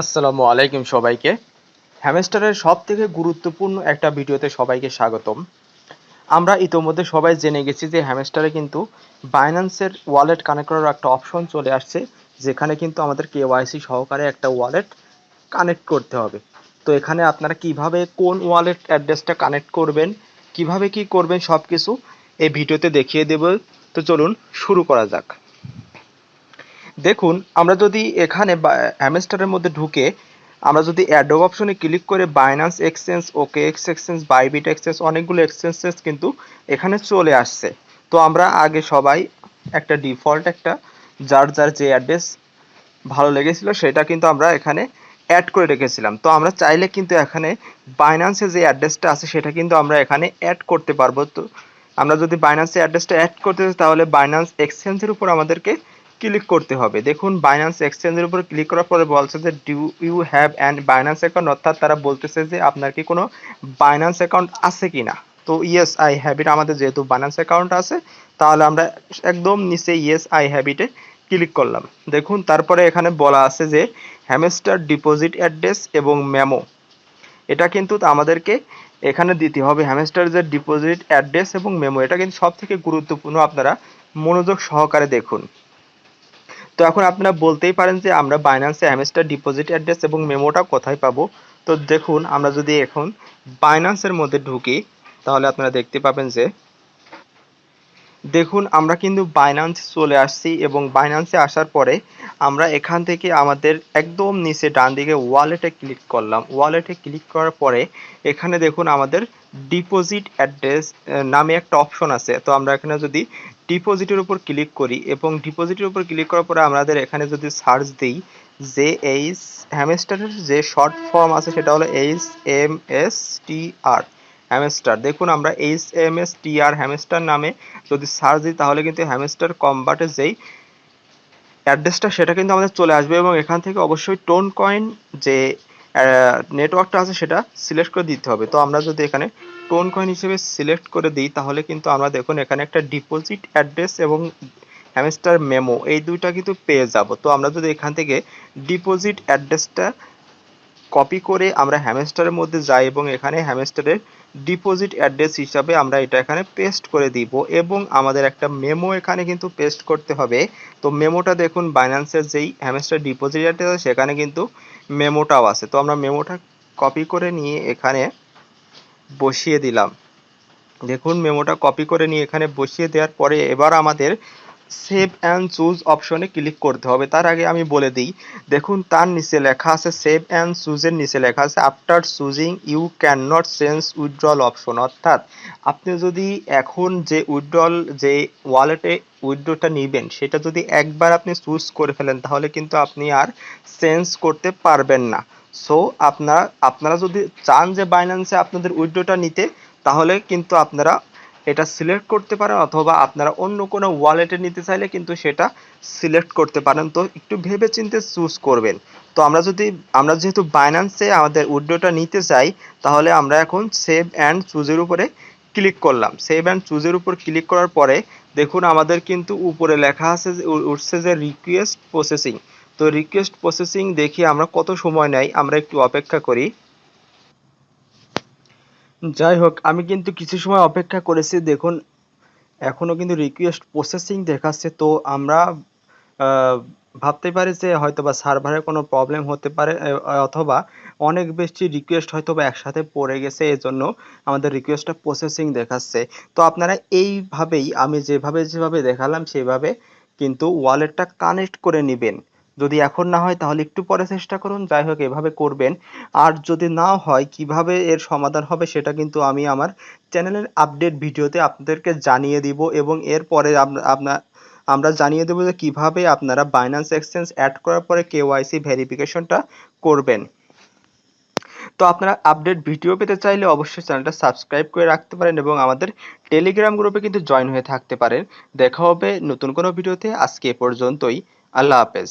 আসসালামু আলাইকুম সবাইকে। হ্যামেস্টারের সব থেকে গুরুত্বপূর্ণ একটা ভিডিওতে সবাইকে স্বাগতম। আমরা ইতোমধ্যে সবাই জেনে গেছি যে হ্যামেস্টারে কিন্তু বাইন্যান্সের ওয়ালেট কানেক্ট করার একটা অপশন চলে আসছে, যেখানে কিন্তু আমাদের কেওয়াইসি সহকারে একটা ওয়ালেট কানেক্ট করতে হবে। তো এখানে আপনারা কীভাবে কোন ওয়ালেট অ্যাড্রেসটা কানেক্ট করবেন, কীভাবে কি করবেন সব কিছু এই ভিডিওতে দেখিয়ে দেব। তো চলুন শুরু করা যাক। দেখুন, আমরা যদি এখানে হ্যামস্টারের মধ্যে ঢুকে, আমরা যদি অ্যাডোব অপশনে ক্লিক করে Binance exchange OKX exchange Bybit exchange অনেকগুলো এক্সচেঞ্জেস কিন্তু এখানে চলে আসছে। তো আমরা আগে সবাই একটা ডিফল্ট একটা, যার যার যে অ্যাড্রেস ভালো লেগেছিল সেটা কিন্তু আমরা এখানে অ্যাড করে রেখেছিলাম। তো আমরা চাইলে কিন্তু এখানে বাইন্যান্সে যে অ্যাড্রেসটা আছে সেটা কিন্তু আমরা এখানে অ্যাড করতে পারব। তো আমরা যদি বাইন্যান্সে অ্যাড্রেসটা অ্যাড করতে তাহলে বাইন্যান্স এক্সচেঞ্জের উপর আমাদেরকে ক্লিক করতে হবে। দেখুন বাইন্যান্স এক্সচেঞ্জের উপর ক্লিক করার পরে বলছে যে do you have and Binance account অর্থাৎ তারা বলতেছে যে, আপনার কি কোনো বাইন্যান্স অ্যাকাউন্ট আছে কি না তো ইয়েস আই হ্যাবিট আমাদের যেহেতু বাইন্যান্স অ্যাকাউন্ট আছে, তাহলে আমরা একদম নিচে ইয়েস আই হ্যাবিটে ক্লিক করলাম। দেখুন, তারপরে এখানে বলা আছে যে হ্যামেস্টার ডিপোজিট অ্যাড্রেস এবং মেমো এটা কিন্তু আমাদেরকে এখানে দিতে হবে। হ্যামেস্টার যে ডিপোজিট অ্যাড্রেস এবং মেমো এটা কিন্তু সব থেকে গুরুত্বপূর্ণ। আপনারা মনোযোগ সহকারে দেখুন। তো এখন আপনারা বলতেই পারেন যে আমরা বাইন্যান্সে হ্যামস্টার ডিপোজিট অ্যাড্রেস এবং মেমোটা কোথায় পাবো। তো দেখুন, আমরা যদি এখন বাইন্যান্সের মধ্যে ঢুকি, তাহলে আপনারা দেখতে পাবেন যে দেখুন, আমরা কিন্তু বাইন্যান্স চলে আসছি এবং বাইনান্সে আসার পরে আমরা এখান থেকে আমাদের একদম নিচে ডান দিকে ওয়ালেটে ক্লিক করলাম। ওয়ালেটে ক্লিক করার পরে এখানে দেখুন আমাদের ডিপোজিট অ্যাড্রেস নামে একটা অপশন আছে। তো আমরা এখানে যদি ডিপোজিটের উপর ক্লিক করি এবং ডিপোজিটের উপর ক্লিক করার পরে আমাদের এখানে যদি সার্চ দিই, যে এইচ হ্যামেস্টারের যে শর্ট ফর্ম আছে সেটা হলো H M S T R Hamster দেখুন আমরা H M S T R Hamster নামে যদি সার্চ দিই, তাহলে কিন্তু হ্যামস্টার কম্বাটের যেই অ্যাড্রেসটা সেটা কিন্তু আমাদের চলে আসবে এবং এখান থেকে অবশ্যই টোন কয়েন যে নেটওয়ার্কটা আছে, সেটা সিলেক্ট করে দিতে হবে। তো আমরা যদি এখানে টোন কয়েন হিসেবে সিলেক্ট করে দিই, তাহলে কিন্তু আমরা দেখুন এখানে একটা ডিপোজিট অ্যাড্রেস এবং হ্যামস্টার মেমো এই দুইটা কিন্তু পেয়ে যাব। তো আমরা যদি এখান থেকে ডিপোজিট অ্যাড্রেসটা কপি করে আমরা হ্যামস্টারের মধ্যে যাই এবং এখানে হ্যামস্টারের ডিপোজিট অ্যাড্রেস হিসাবে আমরা এটা এখানে পেস্ট করে দিব এবং আমাদের একটা মেমো এখানে কিন্তু পেস্ট করতে হবে। তো মেমোটা দেখুন বাইন্যান্সের যেই হ্যামেস্টার ডিপোজিট অ্যাড্রেস আছে, সেখানে কিন্তু মেমোটাও আছে। তো আমরা মেমোটা কপি করে নিয়ে এখানে বসিয়ে দিলাম। দেখুন মেমোটা কপি করে নিয়ে এখানে বসিয়ে দেওয়ার পরে এবার আমাদের সেভ অ্যান্ড চুজ অপশনে ক্লিক করতে হবে। তার আগে আমি বলে দিই, দেখুন তার নিচে লেখা আছে সেভ অ্যান্ড চুজের নিচে লেখা আছে, after choosing you can not change withdrawal option. অর্থাৎ আপনি যদি এখন যে উইথড্রল, যে ওয়ালেটে উইথড্রটা নেবেন, সেটা যদি একবার আপনি চুজ করে ফেলেন, তাহলে কিন্তু আপনি আর চেঞ্জ করতে পারবেন না। সো, আপনারা আপনারা যদি চান যে বাইন্যান্সে আপনাদের উইথড্রটা নিতে, তাহলে কিন্তু আপনারা এটা সিলেক্ট করতে পারেন অথবা আপনারা অন্য কোনো ওয়ালেটে নিতে চাইলে কিন্তু সেটা সিলেক্ট করতে পারেন। তো একটু ভেবে চিন্তে চুজ করবেন। তো আমরা যদি, আমরা যেহেতু বাইন্যান্সে আমাদের উইড্রোটা নিতে চাই, তাহলে আমরা এখন সেভ অ্যান্ড চুজের উপরে ক্লিক করলাম। সেভ অ্যান্ড চুজের উপর ক্লিক করার পরে দেখুন আমাদের কিন্তু উপরে লেখা আছে উঠছে যে রিকোয়েস্ট প্রসেসিং তো রিকোয়েস্ট প্রসেসিং দেখি আমরা কত সময় নেয় আমরা একটু অপেক্ষা করি। যাই হোক, আমি কিন্তু কিছু সময় অপেক্ষা করেছি, দেখুন, এখনও কিন্তু রিকোয়েস্ট প্রসেসিং দেখাচ্ছে, তো আমরা ভাবতে পারি যে হয়তো বা সার্ভারে কোনো প্রবলেম হতে পারে অথবা অনেক বেশি রিকোয়েস্ট হয়তো বা একসাথে পড়ে গেছে, এজন্য আমাদের রিকোয়েস্টটা প্রসেসিং দেখাচ্ছে। তো আপনারা এইভাবেই, আমি যেভাবে যেভাবে দেখালাম, সেভাবে কিন্তু ওয়ালেটটা কানেক্ট করে নেবেন। যদি এখন না হয়, তাহলে একটু পরে চেষ্টা করুন। যাই হোক, এভাবে করবেন। আর যদি না হয়, কীভাবে এর সমাধান হবে, সেটা কিন্তু আমি আমার চ্যানেলের আপডেট ভিডিওতে আপনাদেরকে জানিয়ে দিব এবং এরপরে আপনার আমরা জানিয়ে দেবো যে কীভাবে আপনারা বাইন্যান্স এক্সচেঞ্জ অ্যাড করার পরে কেওয়াইসি ভেরিফিকেশনটা করবেন। তো আপনারা আপডেট ভিডিও পেতে চাইলে অবশ্যই চ্যানেলটা সাবস্ক্রাইব করে রাখতে পারেন এবং আমাদের টেলিগ্রাম গ্রুপে কিন্তু জয়েন হয়ে থাকতে পারেন। দেখা হবে নতুন কোনো ভিডিওতে। আজকে এ পর্যন্তই। আল্লাহ হাফেজ।